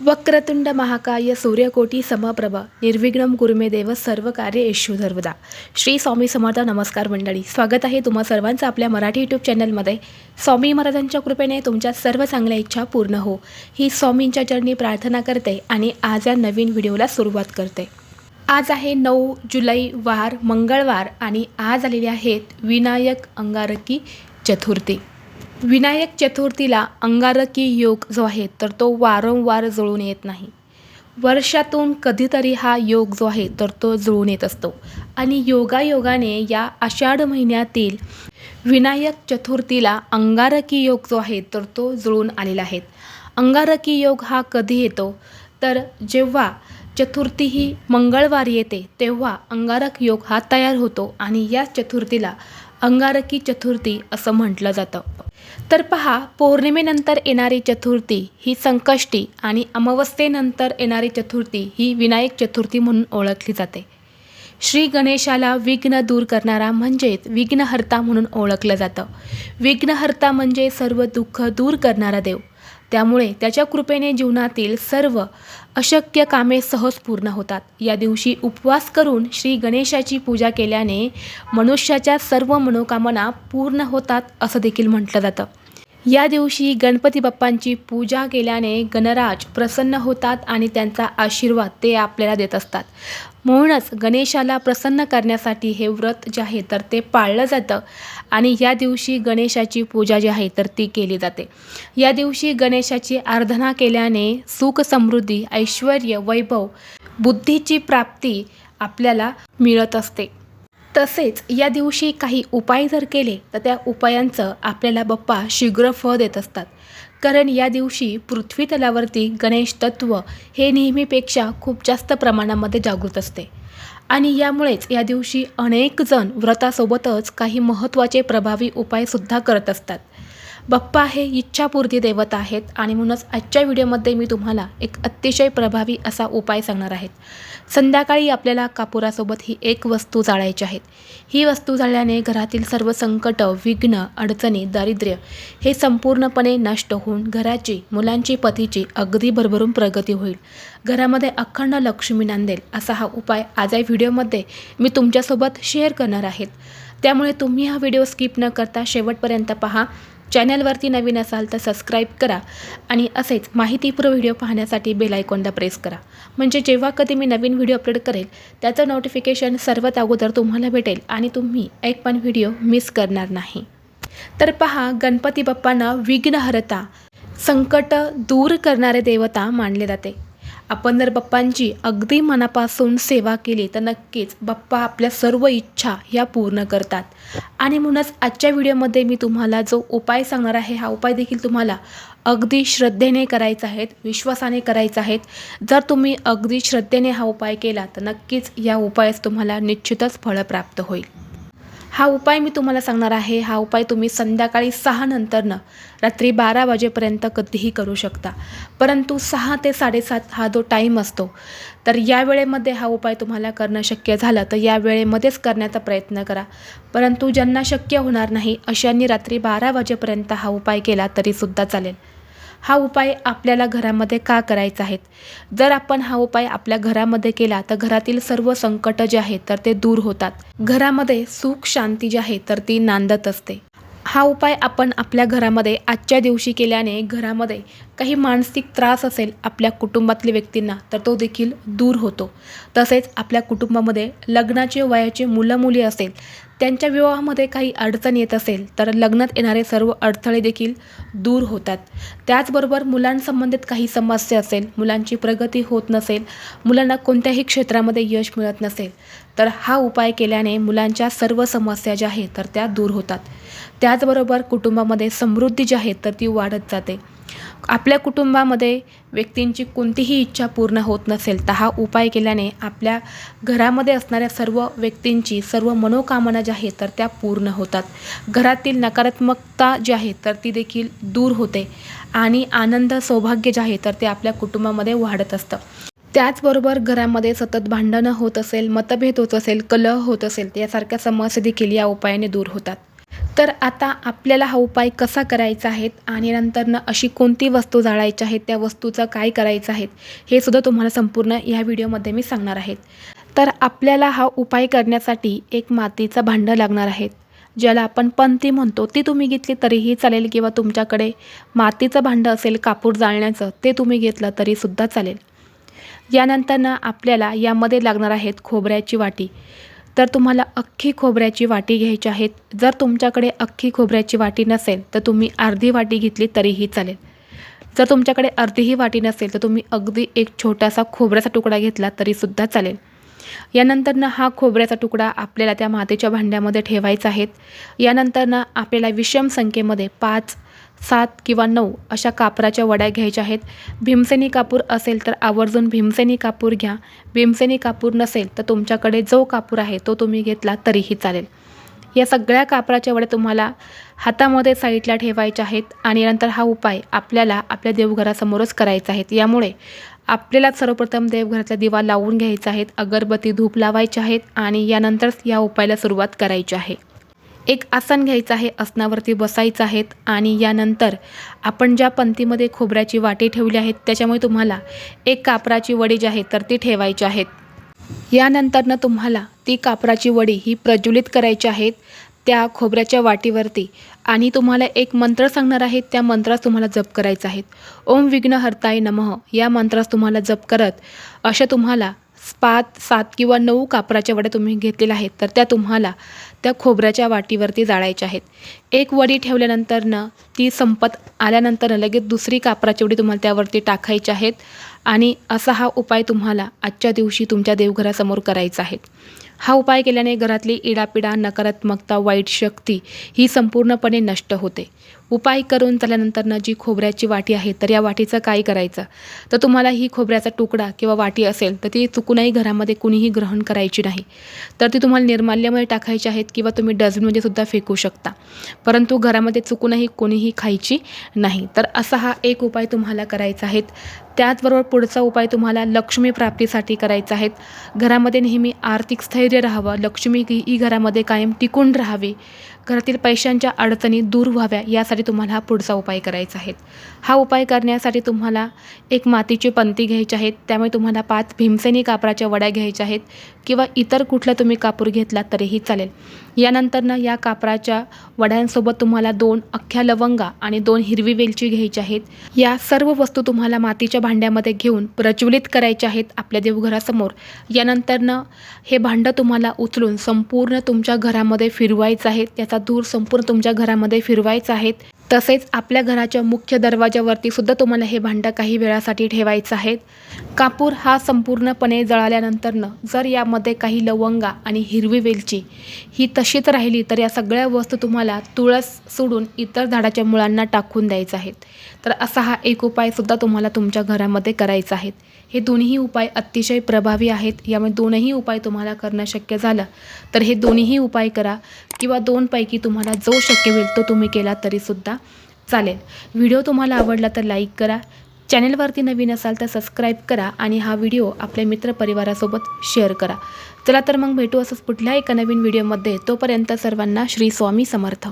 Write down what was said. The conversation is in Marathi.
वक्रतुंड महाकाय सूर्यकोटी समप्रभ निर्विघ्नम गुरुमे देव सर्व कार्य येशू सर्वदा श्री स्वामी समर्थ नमस्कार मंडळी स्वागत आहे तुम्हा सर्वांचं आपल्या मराठी यूट्यूब चॅनलमध्ये स्वामी महाराजांच्या कृपेने तुमच्या सर्व चांगल्या इच्छा पूर्ण हो ही स्वामींच्या चरणी प्रार्थना करते आणि आज या नवीन व्हिडिओला सुरुवात करते आज आहे नऊ जुलै वार मंगळवार आणि आज आलेले आहेत विनायक अंगारकी चतुर्थी विनायक चतुर्थीला अंगारकी योग जो आहे तर तो वारंवार जुळून येत नाही. वर्षातून कधीतरी हा योग जो आहे तर तो जुळून येत असतो. आणि योगायोगाने या आषाढ महिन्यातील विनायक चतुर्थीला अंगारकी योग जो आहे तर तो जुळून आलेला आहे. अंगारकी योग हा कधी येतो? तर जेव्हा चतुर्थी ही मंगळवारी येते तेव्हा अंगारक योग हा तयार होतो आणि या चतुर्थीला अंगारकी चतुर्थी असं म्हटलं जातं. तर पहा पौर्णिमेनंतर येणारी चतुर्थी ही संकष्टी आणि अमावस्येनंतर येणारी चतुर्थी ही विनायक चतुर्थी म्हणून ओळखली जाते. श्री गणेशाला विघ्न दूर करणारा म्हणजेच विघ्नहर्ता म्हणून ओळखलं जातं. विघ्नहर्ता म्हणजे सर्व दुःख दूर करणारा देव. त्यामुळे त्याच्या कृपेने जीवनातील सर्व अशक्य कामे सहज पूर्ण होतात. या दिवशी उपवास करून श्री गणेशाची पूजा केल्याने मनुष्याच्या सर्व मनोकामना पूर्ण होतात असं देखील म्हटलं जातं. या दिवशी गणपती बाप्पांची पूजा केल्याने गणराज प्रसन्न होतात आणि त्यांचा आशीर्वाद ते आपल्याला देत असतात. म्हणूनच गणेशाला प्रसन्न करण्यासाठी हे व्रत जे आहे तर ते पाळलं जातं. आणि या दिवशी गणेशाची पूजा जी आहे तर ती केली जाते. या दिवशी गणेशाची आराधना केल्याने सुख समृद्धी ऐश्वर वैभव बुद्धीची प्राप्ती आपल्याला मिळत असते. तसेच या दिवशी काही उपाय जर केले तर त्या उपायांचं आपल्याला बाप्पा शीघ्र फळ देत असतात. कारण या दिवशी पृथ्वी तलावरती गणेश तत्व हे नेहमीपेक्षा खूप जास्त प्रमाणामध्ये जागृत असते. आणि यामुळेच या दिवशी अनेक जण व्रतासोबतच काही महत्त्वाचे प्रभावी उपायसुद्धा करत असतात. बाप्पा हे इच्छापूर्ती दैवत आहेत आणि म्हणूनच आजच्या व्हिडिओमध्ये मी तुम्हाला एक अतिशय प्रभावी असा उपाय सांगणार आहेत संध्याकाळी आपल्याला कापुरासोबत ही एक वस्तू जाळायची आहेत ही वस्तू जाळल्याने घरातील सर्व संकट विघ्न अडचणी दारिद्र्य हे संपूर्णपणे नष्ट होऊन घराची मुलांची पतीची अगदी भरभरून प्रगती होईल. घरामध्ये अखंड लक्ष्मी नांदेल असा हा उपाय आज या व्हिडिओमध्ये मी तुमच्यासोबत शेअर करणार आहेत त्यामुळे तुम्ही हा व्हिडिओ स्किप न करता शेवटपर्यंत पहा. चॅनलवरती नवीन असाल तर सबस्क्राईब करा आणि असेच माहितीपूर्व व्हिडिओ पाहण्यासाठी बेल आयकॉनला प्रेस करा. म्हणजे जेव्हा कधी मी नवीन व्हिडिओ अपलोड करेल त्याचं नोटिफिकेशन सर्वात अगोदर तुम्हाला भेटेल आणि तुम्ही एक पण व्हिडिओ मिस करणार नाही. तर पहा गणपती बाप्पांना विघ्नहरता संकट दूर करणारे देवता मानले जाते. आपण जर बाप्पांची अगदी मनापासून सेवा केली तर नक्कीच बाप्पा आपल्या सर्व इच्छा ह्या पूर्ण करतात. आणि म्हणूनच आजच्या व्हिडिओमध्ये मी तुम्हाला जो उपाय सांगणार आहे हा उपाय देखील तुम्हाला अगदी श्रद्धेने करायचा आहेत विश्वासाने करायचा आहेत जर तुम्ही अगदी श्रद्धेने हा उपाय केला तर नक्कीच या उपायास तुम्हाला निश्चितच फळ प्राप्त होईल. हा उपाय मी तुम्हाला सांगणार आहे. हा उपाय तुम्ही संध्याकाळी सहा नंतरनं रात्री बारा वाजेपर्यंत कधीही करू शकता. परंतु सहा ते साडेसात हा जो टाईम असतो तर या वेळेमध्ये हा उपाय तुम्हाला करणं शक्य झालं तर या वेळेमध्येच करण्याचा प्रयत्न करा. परंतु ज्यांना शक्य होणार नाही अशांनी रात्री बारा वाजेपर्यंत हा उपाय केला तरीसुद्धा चालेल. हा उपाय आपल्याला घरामध्ये का करायचा आहे जर आपण हा उपाय आपल्या घरामध्ये केला तर घरातील सर्व संकट जे आहेत तर ते दूर होतात. घरामध्ये सुख शांती जी आहे तर ती नांदत असते. हा उपाय आपण आपल्या घरामध्ये आजच्या दिवशी केल्याने घरामध्ये काही मानसिक त्रास असेल आपल्या कुटुंबातल्या व्यक्तींना तर तो देखील दूर होतो. तसेच आपल्या कुटुंबामध्ये लग्नाचे वयाचे मुलं मुली असेल त्यांच्या विवाहामध्ये काही अडचण येत असेल तर लग्नात येणारे सर्व अडथळे देखील दूर होतात. त्याचबरोबर मुलांसंबंधित काही समस्या असेल मुलांची प्रगती होत नसेल मुलांना कोणत्याही क्षेत्रामध्ये यश मिळत नसेल तर हा उपाय केल्याने मुलांच्या सर्व समस्या ज्या आहेत तर त्या दूर होतात. त्याचबरोबर कुटुंबामध्ये समृद्धी जी आहे तर ती वाढत जाते. आपल्या कुटुंबामध्ये व्यक्तींची कोणतीही इच्छा पूर्ण होत नसेल तर हा उपाय केल्याने आपल्या घरामध्ये असणाऱ्या सर्व व्यक्तींची सर्व मनोकामना ज्या आहेत तर त्या पूर्ण होतात. घरातील नकारात्मकता जी आहे तर ती देखील दूर होते आणि आनंद सौभाग्य जे आहे तर ते आपल्या कुटुंबामध्ये वाढत असतं. त्याचबरोबर घरामध्ये सतत भांडणं होत असेल मतभेद होत असेल कलह होत असेल यासारख्या समस्या देखील या उपायाने दूर होतात. तर आता आपल्याला हा उपाय कसा करायचा आहे आणि नंतरनं अशी कोणती वस्तू जाळायची आहेत त्या वस्तूचं काय करायचं आहे हे सुद्धा तुम्हाला संपूर्ण या व्हिडिओमध्ये मी सांगणार आहे. तर आपल्याला हा उपाय करण्यासाठी एक मातीचं भांडं लागणार आहे. ज्याला आपण पंती म्हणतो ती तुम्ही घेतली तरीही चालेल किंवा तुमच्याकडे मातीचं भांडं असेल कापूर जाळण्याचं ते तुम्ही घेतलं तरीसुद्धा चालेल. यानंतरनं आपल्याला यामध्ये लागणार आहेत खोबऱ्याची वाटी. तर तुम्हाला अख्खी खोबऱ्याची वाटी घ्यायची आहेत. जर तुमच्याकडे अख्खी खोबऱ्याची वाटी नसेल तर तुम्ही अर्धी वाटी घेतली तरीही चालेल. जर तुमच्याकडे अर्धीही वाटी नसेल तर तुम्ही अगदी एक छोटासा खोबऱ्याचा तुकडा घेतला तरीसुद्धा चालेल. यानंतरनं हा खोबऱ्याचा तुकडा आपल्याला त्या मातीच्या भांड्यामध्ये ठेवायचा आहे. यानंतरनं आपल्याला विषम संख्येमध्ये पाच सात किंवा नऊ अशा कापराच्या वड्या घ्यायच्या आहेत. भीमसेनी कापूर असेल तर आवर्जून भीमसेनी कापूर घ्या. भीमसेनी कापूर नसेल तर तुमच्याकडे जो कापूर आहे तो तुम्ही घेतला तरीही चालेल. या सगळ्या कापराच्या वड्या तुम्हाला हातामध्ये साईडला ठेवायच्या आहेत आणि नंतर हा उपाय आपल्याला आपल्या देवघरासमोरच करायचा आहे. यामुळे आपल्याला सर्वप्रथम देवघरातला दिवा लावून घ्यायचा आहेत अगरबत्ती धूप लावायचे आहेत आणि यानंतरच या उपायाला सुरुवात करायची आहे. एक आसन घ्यायचं आहे आसनावरती बसायचं आहेत आणि यानंतर आपण ज्या पंथीमध्ये खोबऱ्याची वाटी ठेवली आहेत त्याच्यामुळे तुम्हाला एक कापराची वडी जी आहे तर ती ठेवायची आहेत यानंतरनं तुम्हाला ती कापराची वडी ही प्रज्वलित करायची आहेत त्या खोबऱ्याच्या वाटीवरती आणि तुम्हाला एक मंत्र सांगणार आहेत त्या मंत्रास तुम्हाला जप करायचा आहेत ओम विघ्न हर्ताय नमः या मंत्रास तुम्हाला जप करत अशा तुम्हाला पाच सात किंवा नऊ कापराच्या वड्या तुम्ही घेतलेल्या आहेत तर त्या तुम्हाला त्या खोबऱ्याच्या वाटीवरती जाळायच्या आहेत. एक वडी ठेवल्यानंतरनं ती संपत आल्यानंतर लगेच दुसरी कापराची वडी तुम्हाला त्यावरती टाकायची आहेत. आणि असा हा उपाय तुम्हाला आजच्या दिवशी तुमच्या देवघरासमोर करायचा आहे. हा उपाय केल्याने घरातली इडापिडा नकारात्मकता वाईट शक्ती ही संपूर्णपणे नष्ट होते. उपाय करून झाल्यानंतरनं जी खोबऱ्याची वाटी आहे तर या वाटीचं काय करायचं? तर तुम्हाला ही खोबऱ्याचा तुकडा किंवा वाटी असेल तर ती चुकूनही घरामध्ये कुणीही ग्रहण करायची नाही. तर ती तुम्हाला निर्माल्यामध्ये टाकायची आहेत किंवा तुम्ही डस्टबिनमध्ये सुद्धा फेकू शकता. परंतु घरामध्ये चुकूनही कोणीही खायची नाही. तर असा हा एक उपाय तुम्हाला करायचा आहे. त्याचबरोबर पुढचा उपाय तुम्हाला लक्ष्मी प्राप्तीसाठी करायचा आहे. घरामध्ये नेहमी आर्थिक स्थैर्य राहावं. लक्ष्मी ही घरामध्ये कायम टिकून राहावी. घरातील पैशांच्या अडचणी दूर व्हाव्या यासाठी तुम्हाला हा पुढचा उपाय करायचा आहे. हा उपाय करण्यासाठी तुम्हाला एक मातीची पंती घ्यायची आहेत त्यामुळे तुम्हाला पाच भीमसेनी कापराच्या वड्या घ्यायच्या आहेत किंवा इतर कुठला तुम्ही कापूर घेतला तरीही चालेल. यानंतरनं या कापराच्या वड्यांसोबत तुम्हाला दोन अख्ख्या लवंगा आणि दोन हिरवी वेलची घ्यायची आहेत. या सर्व वस्तू तुम्हाला मातीच्या भांड्यामध्ये घेऊन प्रज्वलित करायच्या आहेत आपल्या देवघरासमोर. यानंतरनं हे भांडं तुम्हाला उचलून संपूर्ण तुमच्या घरामध्ये फिरवायचं आहे त्याचा धूर संपूर्ण तुमच्या घरामध्ये फिरवायचा आहे. तसेच आपल्या घराच्या मुख्य दरवाजावरती सुद्धा तुम्हाला हे भांडं काही वेळासाठी ठेवायचं आहे. कापूर हा संपूर्णपणे जळाल्यानंतरनं जर यामध्ये काही लवंगा आणि हिरवी वेलची ही तशीच राहिली तर या सगळ्या वस्तू तुम्हाला तुळस सोडून इतर झाडाच्या मुळांना टाकून द्यायचं आहेत तर असा हा एक उपायसुद्धा तुम्हाला तुमच्या घरामध्ये करायचा आहे. हे दोन्ही उपाय अतिशय प्रभावी आहेत. यामुळे दोनही उपाय तुम्हाला करणं शक्य झालं. तर हे दोन्हीही उपाय करा किंवा दोनपैकी तुम्हाला जो शक्य होईल तो तुम्ही केला तरीसुद्धा चालेल. व्हिडिओ तुम्हाला आवडला तर लाईक करा. चॅनेलवरती नवीन असाल तर सबस्क्राईब करा आणि हा व्हिडिओ आपल्या मित्रपरिवारासोबत शेअर करा. चला तर मग भेटू असंच पुढल्या एका नवीन व्हिडिओमध्ये. तोपर्यंत सर्वांना श्री स्वामी समर्थ.